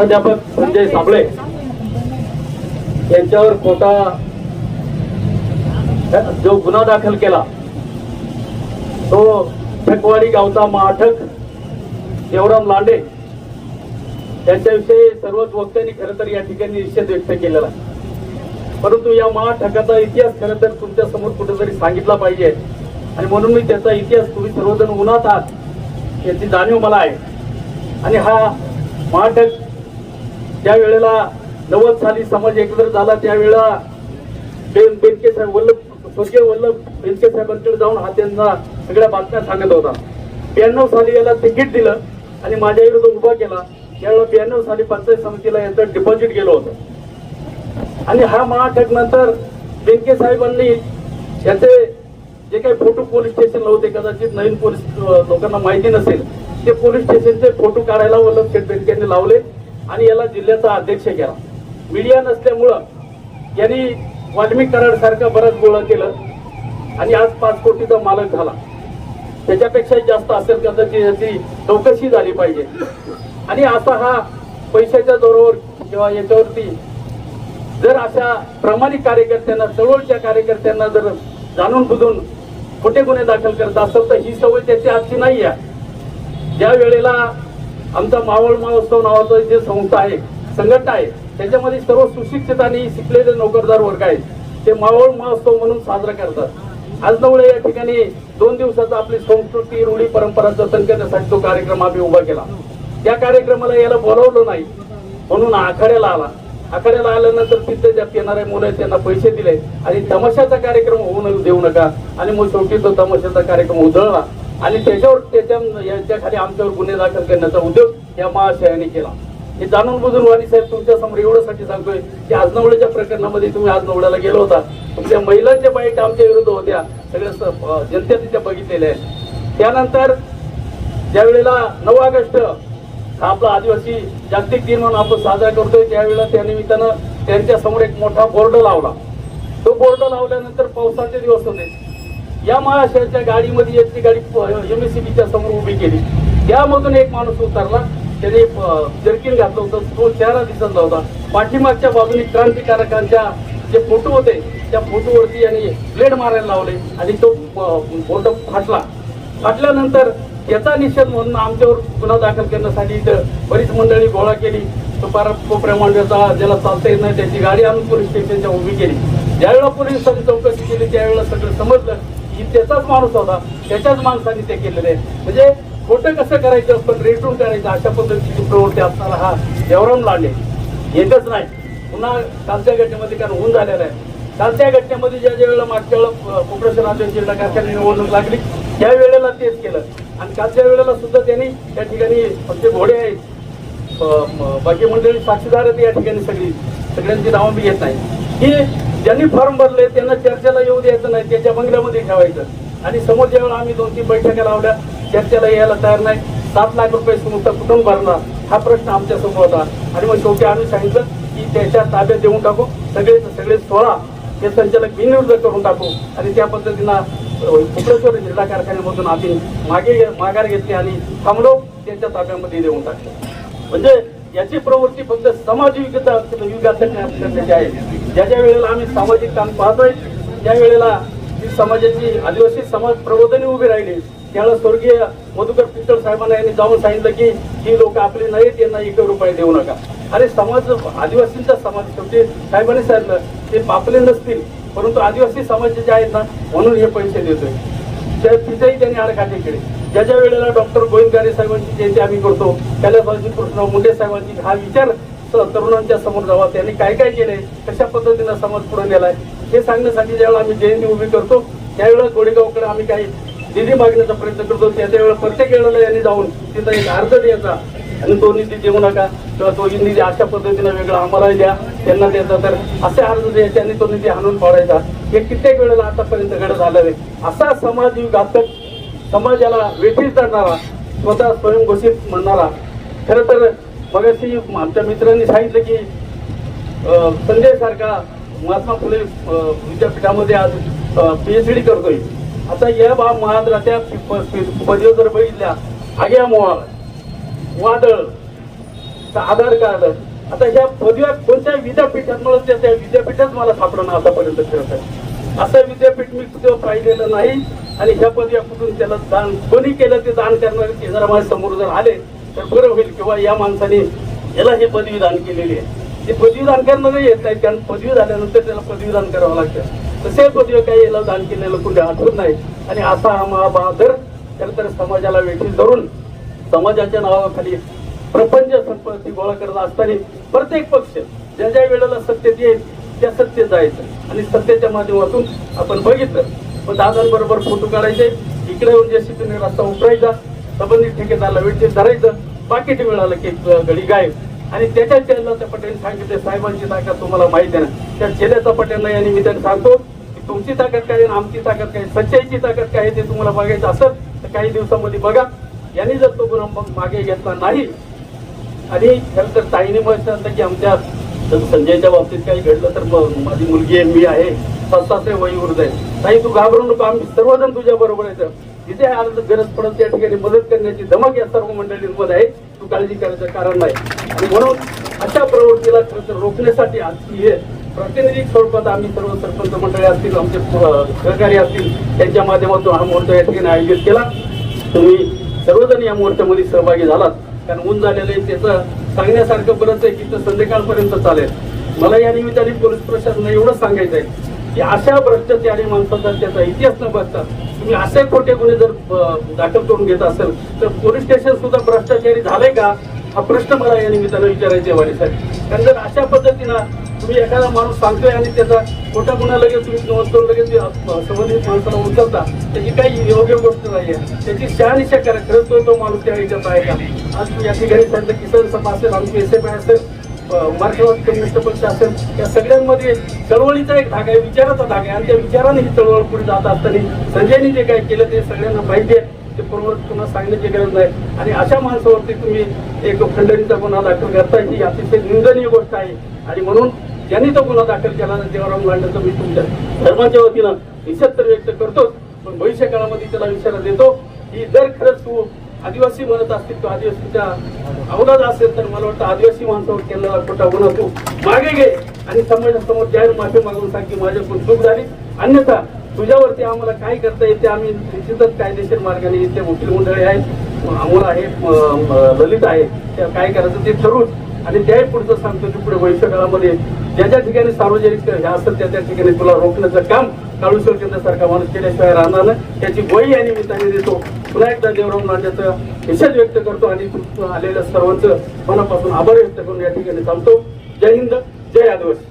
प्राध्यापक संजय साबळे यांच्यावर खोटा जो गुन्हा दाखल केला तो ठकवाडी गावचा महाठक देवराम लांडे त्यांच्याविषयी सर्वच वक्त्यांनी खरं तर या ठिकाणी निषेध व्यक्त केलेला परंतु या महाठकाचा इतिहास खरं तर तुमच्यासमोर कुठेतरी सांगितला पाहिजे. आणि म्हणून मी त्याचा इतिहास तुम्ही सर्वजण उन्हात आहात याची जाणीव मला आहे. आणि हा महाठक त्यावेळेला नव्वद साली समाज एकत्र झाला त्यावेळेला बेन बेनके साहेब वल्लभ स्वर्गीय वल्लभ बेनके साहेबांकडे जाऊन हा त्यांना सगळ्या बातम्या सांगत होता. ब्याण्णव साली याला तिकीट दिलं आणि माझ्या विरुद्ध उभा केला. त्यावेळेला ब्याण्णव साली पंचायत समितीला याचं डिपॉझिट गेलं होतं. आणि हा महाटक नंतर बेनके साहेबांनी याचे जे काही फोटो पोलीस स्टेशनला होते कदाचित नवीन पोलीस लोकांना माहिती नसेल ते पोलीस स्टेशनचे फोटो काढायला वल्लभ शेठ बेनकेंनी लावले. आणि याला जिल्ह्याचा अध्यक्ष केला. मीडिया नसल्यामुळं यांनी वाल्मिक कराड सारखा गोळा केलं आणि आज पाच कोटीचा मालक झाला. त्याच्यापेक्षा जास्त असेल कदाचित याची चौकशी झाली पाहिजे. आणि असा हा पैशाच्या जोरावर किंवा याच्यावरती जर अशा प्रामाणिक कार्यकर्त्यांना चळवळच्या कार्यकर्त्यांना जर जाणून बुजून खोटे गुन्हे दाखल करत असेल तर ही सवय त्याची आजची नाही आहे ज्या वेळेला आमचा मावळ महोत्सव नावाचं जे संस्था आहे संघटना आहे त्याच्यामध्ये सर्व सुशिक्षित आणि शिकलेले नोकरदार वर्ग आहेत. ते मावळ महोत्सव म्हणून साजरा करतात. आज नवळे या ठिकाणी दोन दिवसाचा आपली संस्कृती रूढी परंपरा जतन करण्यासाठी तो कार्यक्रम आम्ही उभा केला. त्या कार्यक्रमाला याला बोलावलं नाही म्हणून आखाड्याला आला. आखाड्याला आल्यानंतर तिथे ज्या येणारे मुलं आहेत त्यांना पैसे दिले. आणि तमाशाचा कार्यक्रम होऊ न- देऊ नका. आणि मग शेवटी तो तमाशाचा कार्यक्रम उधळला. आणि त्याच्यावर त्याच्या याच्या खाली आमच्यावर गुन्हे दाखल करण्याचा उद्योग या महाशयाने केला. हे जाणून बुजून वाणी साहेब तुमच्यासमोर एवढ्यासाठी सांगतोय की आजनवड्याच्या प्रकरणामध्ये तुम्ही आजनवड्याला गेलो होता. तुमच्या महिलांच्या बाईट आमच्या विरुद्ध होत्या. सगळ्या जनतेने त्या बघितलेल्या आहेत. त्यानंतर ज्या वेळेला नऊ ऑगस्ट हा आपला आदिवासी जागतिक दिन म्हणून आपण साजरा करतोय त्यावेळेला त्या निमित्तानं त्यांच्यासमोर एक मोठा बोर्ड लावला. तो बोर्ड लावल्यानंतर पावसाचे दिवस होते. या महाशयाच्या गाडीमध्ये एक ती गाडी एमएससीबीच्या समोर उभी केली. त्यामधून एक माणूस उतरला. त्याने जर्किन घातलं होतं. तो चेहरा दिसत नव्हता पाठीमागच्या बाजूने क्रांतिकारकांच्या जे फोटो होते त्या फोटोवरती यांनी ब्लेड मारायला लावले आणि तो बोर्ड फाटला. फाटल्यानंतर याचा निषेध म्हणून आमच्यावर गुन्हा दाखल करण्यासाठी इथं बरीच मंडळी गोळा केली. कोपऱ्या मांडव्याचा ज्याला चालता येत नाही त्याची गाडी आणून पोलीस स्टेशनच्या उभी केली. ज्यावेळेला पोलिसांनी चौकशी केली त्यावेळेला सगळं समजलं. की त्याचाच माणूस होता त्याच्याच माणसाने ते केलेलं. आहे म्हणजे खोटं कसं करायचं पण रेटून करायचं अशा पद्धतीची प्रवृत्ती असणारा हा देवराम लांडे. येतच नाही. पुन्हा कालच्या घटनेमध्ये कारण होऊन झालेलं आहे. कालच्या घटनेमध्ये ज्या ज्या वेळेला मागच्या वेळेला कोपरेशन जिल्हा कारखान्याची निवडणूक लागली त्या वेळेला तेच केलं. आणि कालच्या वेळेला सुद्धा त्यांनी त्या ठिकाणी फक्त घोडे आहेत. बाकी मंडळी साक्षीदार आहेत या ठिकाणी सगळी. सगळ्यांची नावं मी घेत नाही. की ज्यांनी फॉर्म भरले त्यांना चर्चेला येऊ द्यायचं नाही त्याच्या बंगल्यामध्ये ठेवायचं. आणि समोर ज्यावेळेला आम्ही दोन तीन बैठका लावल्या चर्चेला यायला तयार नाही. सात लाख रुपये संस्था कुठून भरणार हा प्रश्न आमच्यासमोर होता. आणि मग शेवटी आम्ही सांगितलं की त्याच्या ताब्यात देऊन टाकू. सगळे सगळे सोळा हे संचालक बिनविरुद्ध करून टाकू. आणि त्या पद्धतीनं कुकडेश्वर जिल्हा कारखान्यामधून आम्ही मागे माघार घेतली आणि थांबलो त्यांच्या ताब्यामध्ये देऊन टाकले. म्हणजे याची प्रवृत्ती फक्त समाज विकास विकासासाठी आहे. ज्या ज्या वेळेला आम्ही सामाजिक काम पाहतोय त्या वेळेला जी समाजाची आदिवासी समाज प्रबोधने उभी राहिली त्याला स्वर्गीय मधुकर पितळ साहेबांना यांनी जाऊन सांगितलं की ही लोक आपली नाहीत यांना एक रुपये देऊ नका. अरे समाज आदिवासींचा समाज शेवटी साहेबांनी सांगितलं ते पापले नसतील परंतु आदिवासी समाज जे आहेत ना म्हणून हे पैसे देतोय. त्या तिथेही त्यांनी आडकाठी केले. ज्या ज्या वेळेला डॉक्टर गोविंदगारे साहेबांची जयंती आम्ही करतो त्याला बाळाजी मुंडे साहेबांची हा विचार तरुणांच्या समोर जावा त्यांनी काय काय केलंय कशा पद्धतीनं समाज पुढे नेलाय हे सांगण्यासाठी ज्यावेळेला आम्ही जयंती उभी करतो त्यावेळेला गोडेगावकडे आम्ही काही निधी मागण्याचा प्रयत्न करतो. त्यावेळेला प्रत्येक वेळेला यांनी जाऊन तिथं एक अर्ज द्यायचा. आणि तो निधी देऊ नका किंवा तो निधी अशा पद्धतीनं वेगळा आम्हाला द्या त्यांना द्यायचा. तर असे अर्ज द्यायचे आणि तो निधी हाणून पाडायचा. हे कित्येक वेळेला आतापर्यंत घडत झालं आहे. असा समाज घातक समाजाला वेठीस धरणारा स्वतः स्वयंघोषित म्हणणारा. खरं तर मगाशी आमच्या मित्रांनी सांगितलं की संजय सारखा महात्मा फुले विद्यापीठामध्ये आज पी एच डी करतोय. आता या बा महाद्राच्या पदवी जर बघितल्या आग्या मोळा वादळ आधार कार्ड आता ह्या पदव्या कोणत्या विद्यापीठात मला त्या त्या विद्यापीठात मला सापडणं आतापर्यंत फिरत आहे. असं विद्यापीठ मी कुठं पाहिलेलं नाही आणि ह्या पदव्या कुठून त्याला दान कोणी केलं ते दान करणारे ते जरा माझ्यासमोर जर आले तर बरं होईल किंवा या माणसाने याला हे पदवीदान केलेली आहे. ते पदवीदान करणं येत नाही कारण पदवी झाल्यानंतर त्याला पदवीदान करावं लागतं. तसे पदवी काही याला दान केलेलं कुठे आठवत नाही. आणि असा हा महाबहादर खरं तर समाजाला वेठी धरून समाजाच्या नावाखाली प्रपंच संपत्ती गोळा करत असताना प्रत्येक पक्ष ज्या ज्या वेळेला सत्तेत येईल त्या सत्य जायचं. आणि सत्तेच्या माध्यमातून आपण बघितलं. मग दादांबरोबर फोटो काढायचे. इकडे येऊन जे तुम्ही रस्ता उतरायचा. संबंधित ठेकेदाराला वेळ धरायचं. पाकिट मिळालं की गडी गायब. आणि त्याच्या चेल्याचा पटेल सांगितले साहेबांची ताकद तुम्हाला माहिती आहे ना. त्या चेल्याचा पटेलला या निमित्ताने सांगतो की तुमची ताकद काय आणि आमची ताकद काय सच्चाईची ताकद काय आहे ते तुम्हाला बघायचं असेल तर काही दिवसामध्ये बघा. यांनी जर तो गुन्हा मग मागे घेतला नाही आणि खरं तर ताईने मग की आमच्या संजयच्या बाबतीत काही घडलं तर मग माझी मुलगी आहे मी आहे सात वयवृद्ध आहे. ताई तू घाबरू नको आम्ही सर्वजण तुझ्या बरोबर आहे जिथे आलं गरज पडत त्या ठिकाणी मदत करण्याची धमक या सर्व मंडळींमध्ये आहे. तू काळजी करायचं कारण नाही. आणि म्हणून अशा प्रवृत्तीला खरं तर रोखण्यासाठी आजची हे प्रातिनिधिक स्वरूपात आम्ही सर्व सरपंच मंडळे असतील आमचे सहकारी असतील त्यांच्या माध्यमातून हा मुहूर्त या ठिकाणी आयोजित केला. तुम्ही सर्वजण या मुहूर्तामध्ये सहभागी झालात. कारण ऊन झालेलं आहे त्याचं सांगण्यासारखं बरंच आहे की ते संध्याकाळपर्यंत चालेल. मला या निमित्ताने पोलीस प्रशासनाला एवढंच सांगायचं आहे की अशा भ्रष्टाचारी माणसाचा त्याचा इतिहास न बघता तुम्ही असे खोटे गुन्हे जर दाखल करून घेत असेल तर पोलीस स्टेशन सुद्धा भ्रष्टाचारी झाले का? हा प्रश्न मला या निमित्तानं विचारायचे वाणी साहेब कारण जर अशा पद्धतीनं तुम्ही एखादा माणूस सांगतोय आणि त्याचा खोटा गुन्हा लगेच तुम्ही नोंद करून लगेच संबंधित माणसाला उचलता त्याची काही योग्य गोष्ट नाही आहे त्याची शहानिशा करा खरंच तो तो माणूस त्या याच्यात आहे का? आज तू या ठिकाणी सांगितलं किसान सभा असेल आमची एस एफ आय असेल मार्क्सवादी कम्युनिस्ट पक्ष असेल या सगळ्यांमध्ये चळवळीचा एक धागा आहे विचाराचा धागा आहे. आणि त्या विचाराने ही चळवळ पुढे जात असताना संजयनी जे काय केलं ते सगळ्यांना माहिती आहे. ते पूर्व पुन्हा सांगण्याची गरज नाही. आणि अशा माणसावरती तुम्ही एक खंडणीचा गुन्हा दाखल करताय ही अतिशय निंदनीय गोष्ट आहे. आणि म्हणून ज्यांनी तो गुन्हा दाखल केला ना देवराम लांडेचा मी तुमच्या धर्माच्या वतीनं निषेध तर व्यक्त करतोच पण भविष्य काळामध्ये त्याला इशारा देतो की जर खरंच तू आदिवासी म्हणत असतील तो आदिवासीच्या अवलाद असेल तर मला वाटतं आदिवासी माणसावर केलेला खोटा गुन्हा तू मागे घे. आणि समाजासमोर जाहीर माफी मागून सांग की माझ्याकडून चूक झाली. अन्यथा तुझ्यावरती आम्हाला काय करता येते आम्ही निश्चितच कायदेशीर मार्गाने इथे वकील मंडळी आहेत. अमोल आहे ललित आहे. त्या काय करायचं ते ठरवून. आणि त्याही पुढचं सांगतो की पुढे भविष्यकाळामध्ये ज्या ज्या ठिकाणी सार्वजनिक ह्या असेल त्या त्या ठिकाणी तुला रोखण्याचं काम काळू केंद्रासारखा माणूस केल्याशिवाय राहणार नाही. त्याची वही या निमित्ताने देतो. पुन्हा एकदा देवराम नाट्याचं निषेध व्यक्त करतो आणि आलेल्या सर्वांचं मनापासून आभार व्यक्त करून या ठिकाणी थांबतो जय हिंद जय आदिवासी.